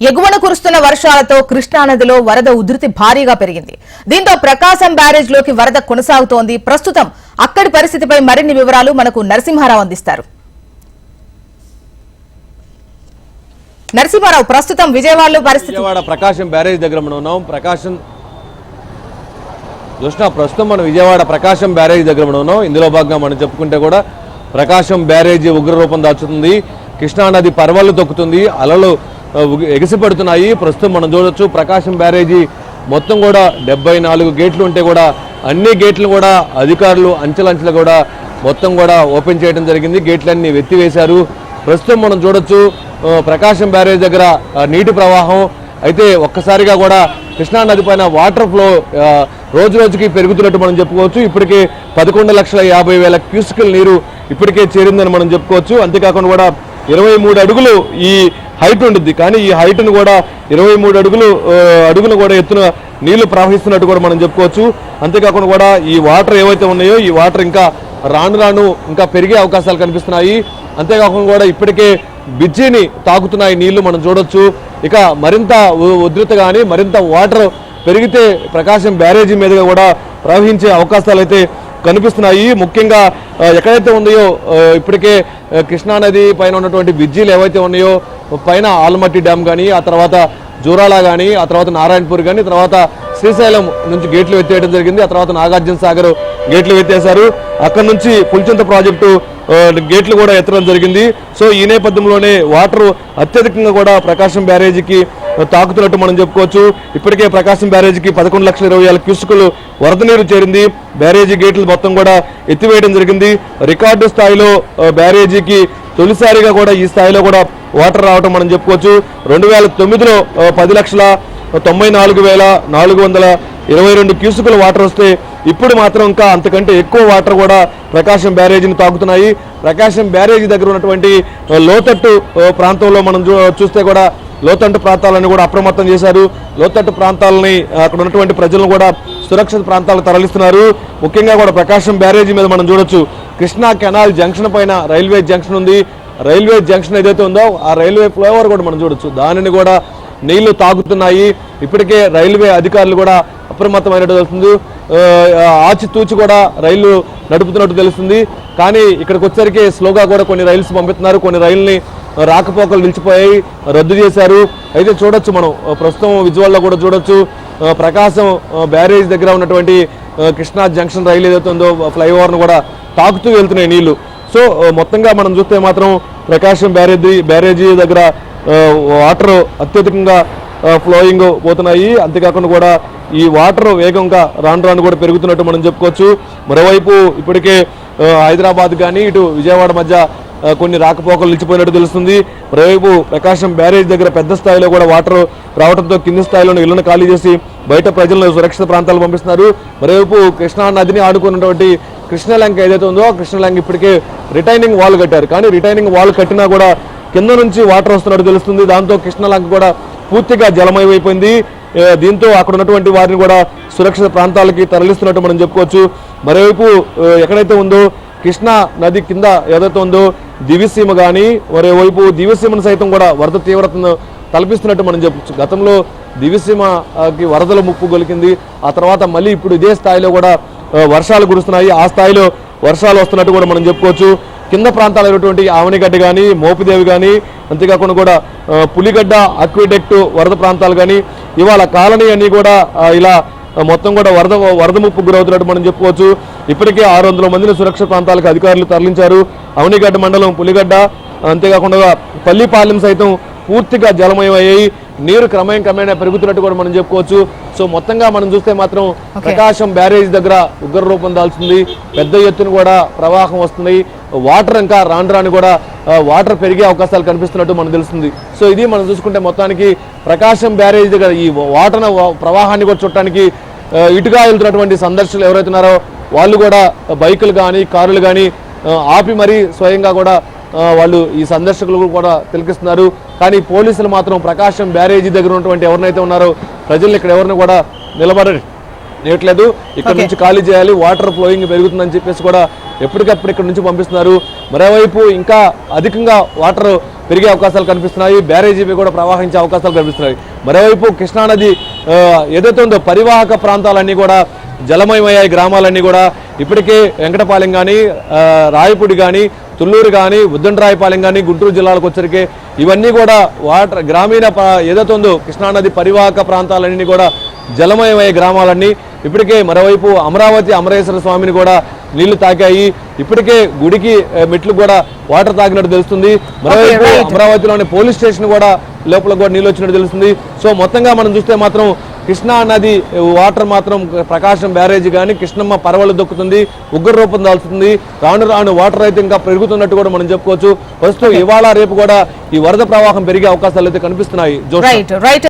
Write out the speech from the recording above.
ఎగువన కురుస్తున్న వర్షాలతో కృష్ణానదిలో వరద ఉధృతి భారీగా పెరిగింది. దీంతో ప్రకాశం బ్యారేజ్లోకి వరద కొనసాగుతోంది. ప్రస్తుతం అక్కడి పరిస్థితిపై మరిన్ని వివరాలు మనకు నరసింహారావు అందిస్తారు. నరసింహారావు ప్రస్తుతం విజయవాడలో పరిస్థితి? విజయవాడ ప్రకాశం బ్యారేజ్ దగ్గర మనం ఉన్నాం. ప్రకాశం చూసిన ప్రస్తుతం మనం విజయవాడ ప్రకాశం బ్యారేజ్ దగ్గర మనం ఉన్నాం. ఇందులో భాగంగా మనం చెప్పుకుంటే కూడా ప్రకాశం బ్యారేజ్ ఉగ్ర రూపం దాచుతుంది కృష్ణానది పర్వాలు తొక్కుతుంది. అలలు ఎగసిపడుతున్నాయి. ప్రస్తుతం మనం చూడొచ్చు ప్రకాశం బ్యారేజీ మొత్తం కూడా డెబ్బై నాలుగు గేట్లు ఉంటే కూడా అన్ని గేట్లు కూడా అధికారులు అంచెలంచెలు కూడా మొత్తం కూడా ఓపెన్ చేయడం జరిగింది. గేట్లన్నీ వెత్తివేశారు ప్రస్తుతం మనం చూడొచ్చు ప్రకాశం బ్యారేజ్ దగ్గర నీటి ప్రవాహం. అయితే ఒక్కసారిగా కూడా కృష్ణా నది పైన వాటర్ ఫ్లో రోజు రోజుకి పెరుగుతున్నట్టు మనం చెప్పుకోవచ్చు. ఇప్పటికే పదకొండు లక్షల యాభై వేల క్యూసికల్ నీరు ఇప్పటికే చేరిందని మనం చెప్పుకోవచ్చు. అంతేకాకుండా కూడా ఇరవై మూడు అడుగులు ఈ హైట్ ఉంటుంది కానీ ఈ హైట్ను కూడా ఇరవై మూడు అడుగులు అడుగులు కూడా ఎత్తున నీళ్ళు ప్రవహిస్తున్నట్టు కూడా మనం చెప్పుకోవచ్చు. అంతేకాకుండా కూడా ఈ వాటర్ ఏవైతే ఉన్నాయో ఈ వాటర్ ఇంకా రాను రాను ఇంకా పెరిగే అవకాశాలు కనిపిస్తున్నాయి. అంతేకాకుండా కూడా ఇప్పటికే బిజ్జీని తాకుతున్నాయి నీళ్ళు మనం చూడొచ్చు. ఇక మరింత ఉధృత కానీ మరింత వాటర్ పెరిగితే ప్రకాశం బ్యారేజీ మీదుగా కూడా ప్రవహించే అవకాశాలు అయితే కనిపిస్తున్నాయి. ముఖ్యంగా ఎక్కడైతే ఉన్నాయో ఇప్పటికే కృష్ణానది పైన ఉన్నటువంటి బిజ్జీలు ఏవైతే ఉన్నాయో పైన ఆల్మట్టి డ్యామ్ కానీ ఆ తర్వాత జూరాల కానీ ఆ తర్వాత నారాయణపూర్ కానీ తర్వాత శ్రీశైలం నుంచి గేట్లు ఎత్తేయడం జరిగింది. ఆ తర్వాత నాగార్జున సాగర్ గేట్లు ఎత్తేశారు. అక్కడ నుంచి పులిచింత ప్రాజెక్టు గేట్లు కూడా ఎత్తడం జరిగింది. సో ఈ నేపథ్యంలోనే వాటర్ అత్యధికంగా కూడా ప్రకాశం బ్యారేజీకి తాకుతున్నట్టు మనం చెప్పుకోవచ్చు. ఇప్పటికే ప్రకాశం బ్యారేజీకి పదకొండు లక్షల ఇరవై వేల క్యూసుకులు వరద నీరు చేరింది. బ్యారేజీ గేట్లు మొత్తం కూడా ఎత్తివేయడం జరిగింది. రికార్డు స్థాయిలో బ్యారేజీకి తొలిసారిగా కూడా ఈ స్థాయిలో కూడా వాటర్ రావడం మనం చెప్పుకోవచ్చు. రెండు వేల తొమ్మిదిలో పది లక్షల తొంభై నాలుగు వేల నాలుగు వందల ఇరవై రెండు క్యూసుకుల వాటర్ వస్తే ఇప్పుడు మాత్రం ఇంకా అంతకంటే ఎక్కువ వాటర్ కూడా ప్రకాశం బ్యారేజీని తాకుతున్నాయి ప్రకాశం బ్యారేజీ దగ్గర ఉన్నటువంటి లోతట్టు ప్రాంతంలో మనం చూ- చూస్తే కూడా లోతట్టు ప్రాంతాలను కూడా అప్రమత్తం చేశారు. లోతట్టు ప్రాంతాలని అక్కడ ఉన్నటువంటి ప్రజలను కూడా సురక్షిత ప్రాంతాలకు తరలిస్తున్నారు. ముఖ్యంగా కూడా ప్రకాశం బ్యారేజీ మీద మనం చూడొచ్చు. కృష్ణా కెనాల్ జంక్షన్ పైన రైల్వే జంక్షన్ ఉంది. రైల్వే జంక్షన్ ఏదైతే ఉందో ఆ రైల్వే ఫ్లైఓవర్ కూడా మనం చూడొచ్చు. దానిని కూడా నీళ్ళు తాగుతున్నాయి. ఇప్పటికే రైల్వే అధికారులు కూడా అప్రమత్తమైనట్టు తెలుస్తుంది. ఆచితూచి కూడా రైళ్ళు నడుపుతున్నట్టు తెలుస్తుంది. కానీ ఇక్కడికి వచ్చేసరికి స్లోగా కూడా కొన్ని రైల్స్ పంపిస్తున్నారు. కొన్ని రైల్ని రాకపోకలు నిలిచిపోయాయి. రద్దు చేశారు. అయితే చూడొచ్చు మనం. ప్రస్తుతం విజువల్లో కూడా చూడొచ్చు. ప్రకాశం బ్యారేజ్ దగ్గర ఉన్నటువంటి కృష్ణా జంక్షన్ రైలు ఏదైతే ఉందో ఫ్లైఓవర్ను కూడా తాకుతూ వెళ్తున్నాయి నీళ్ళు. సో మొత్తంగా మనం చూస్తే మాత్రం ప్రకాశం బ్యారేజీ బ్యారేజీ దగ్గర వాటర్ అత్యధికంగా ఫ్లోయింగ్ పోతున్నాయి. అంతేకాకుండా కూడా ఈ వాటర్ వేగంగా రాను రాను కూడా పెరుగుతున్నట్టు మనం చెప్పుకోవచ్చు. మరోవైపు ఇప్పటికే హైదరాబాద్ కానీ ఇటు విజయవాడ మధ్య కొన్ని రాకపోకలు నిలిచిపోయినట్టు తెలుస్తుంది. మరోవైపు ప్రకాశం బ్యారేజ్ దగ్గర పెద్ద స్థాయిలో కూడా వాటర్ రావడంతో కింది స్థాయిలో ఇళ్ళను ఖాళీ చేసి బయట ప్రజలను సురక్షిత ప్రాంతాలు పంపిస్తున్నారు. మరోవైపు కృష్ణా నదిని ఆడుకున్నటువంటి కృష్ణలంక ఏదైతే ఉందో కృష్ణలంక ఇప్పటికే రిటైనింగ్ వాల్ కట్టారు. కానీ రిటైనింగ్ వాల్ కట్టినా కూడా కింద నుంచి వాటర్ వస్తున్నట్టు తెలుస్తుంది. దాంతో కృష్ణలంక కూడా పూర్తిగా జలమయమైపోయింది. దీంతో అక్కడ ఉన్నటువంటి వారిని కూడా సురక్షిత ప్రాంతాలకి తరలిస్తున్నట్టు మనం చెప్పుకోవచ్చు. మరోవైపు ఎక్కడైతే ఉందో కృష్ణా నది కింద ఏదైతే ఉందో దివిసీమ కానీ మరోవైపు దివిసీమను సైతం కూడా వరద తీవ్రతను తలపిస్తున్నట్టు మనం చెప్పచ్చు. గతంలో దివిసీమకి వరదల ముప్పు గొలికింది. ఆ తర్వాత మళ్ళీ ఇప్పుడు ఇదే స్థాయిలో కూడా వర్షాలు కురుస్తున్నాయి. ఆ స్థాయిలో వర్షాలు వస్తున్నట్టు కూడా మనం చెప్పుకోవచ్చు. కింద ప్రాంతాలైనటువంటి ఆవనిగడ్డ కానీ మోపిదేవి కానీ అంతేకాకుండా కూడా పులిగడ్డ అక్విడెక్ట్ వరద ప్రాంతాలు కానీ ఇవాళ కాలనీ అన్నీ కూడా ఇలా మొత్తం కూడా వరద వరద ముప్పు గురవుతున్నట్టు మనం చెప్పుకోవచ్చు. ఇప్పటికే ఆరు వందల మందిని సురక్షిత ప్రాంతాలకు అధికారులు తరలించారు. అవనిగడ్డ మండలం పులిగడ్డ అంతేకాకుండా పల్లిపాలెం సైతం పూర్తిగా జలమయమయ్యాయి. నీరు క్రమేం క్రమేణా పెరుగుతున్నట్టు కూడా మనం చెప్పుకోవచ్చు. సో మొత్తంగా మనం చూస్తే మాత్రం ప్రకాశం బ్యారేజ్ దగ్గర ఉగ్ర రూపం దాల్చింది. పెద్ద ఎత్తున కూడా ప్రవాహం వస్తుంది. వాటర్ ఇంకా రాను రాను కూడా వాటర్ పెరిగే అవకాశాలు కనిపిస్తున్నట్టు మనకు తెలుస్తుంది. సో ఇది మనం చూసుకుంటే మొత్తానికి ప్రకాశం బ్యారేజ్ దగ్గర ఈ వాటర్ ప్రవాహాన్ని కూడా చుట్టానికి ఆ, ఇటుగా వెళ్తున్నటువంటి సందర్శకులు ఎవరైతే ఉన్నారో వాళ్ళు కూడా బైకులు కానీ కారులు కానీ ఆపి మరీ స్వయంగా కూడా వాళ్ళు ఈ సందర్శకులు కూడా తిలకిస్తున్నారు. కానీ పోలీసులు మాత్రం ప్రకాశం బ్యారేజీ దగ్గర ఉన్నటువంటి ఎవరినైతే ఉన్నారో ప్రజలు ఇక్కడ ఎవరిని కూడా నిలబడ నేయట్లేదు ఇక్కడ. నుంచి ఖాళీ చేయాలి వాటర్ ఫ్లోయింగ్ పెరుగుతుందని చెప్పేసి కూడా ఎప్పటికప్పుడు ఇక్కడ నుంచి పంపిస్తున్నారు. మరోవైపు ఇంకా అధికంగా వాటర్ పెరిగే అవకాశాలు కనిపిస్తున్నాయి బ్యారేజీవి కూడా ప్రవాహించే అవకాశాలు కనిపిస్తున్నాయి. మరోవైపు కృష్ణానది ఏదైతే ఉందో పరివాహక ప్రాంతాలన్నీ కూడా జలమయమయ్యాయి గ్రామాలన్నీ కూడా. ఇప్పటికే వెంకటపాలెం కానీ రాయపూడి కానీ తుళ్ళూరు కానీ ఉద్దండరాయపాలెం కానీ గుంటూరు జిల్లాలకు వచ్చరికి ఇవన్నీ కూడా వాటర్ గ్రామీణ ఏదైతే ఉందో కృష్ణానది పరివాహక ప్రాంతాలన్నీ కూడా జలమయమయ్యే గ్రామాలన్నీ. ఇప్పటికే మరోవైపు అమరావతి అమరేశ్వర స్వామిని కూడా నీళ్ళు తాకాయి. ఇప్పటికే గుడికి మెట్లు కూడా వాటర్ తాకినట్టు తెలుస్తుంది. మరోవైపు. అమరావతిలోని పోలీస్ స్టేషన్ కూడా లోపల కూడా నీళ్ళు వచ్చినట్టు తెలుస్తుంది. సో మొత్తంగా మనం చూస్తే మాత్రం కృష్ణా నది వాటర్ మాత్రం ప్రకాశం బ్యారేజ్ కానీ కృష్ణమ్మ పరవలు దొక్కుతుంది ఉగ్ర రూపం దాల్చుతుంది రాను రాను వాటర్ అయితే ఇంకా పెరుగుతున్నట్టు కూడా మనం చెప్పుకోవచ్చు. ప్రస్తుతం ఇవాళ రేపు కూడా ఈ వరద ప్రవాహం పెరిగే అవకాశాలు అయితే కనిపిస్తున్నాయి. రైట్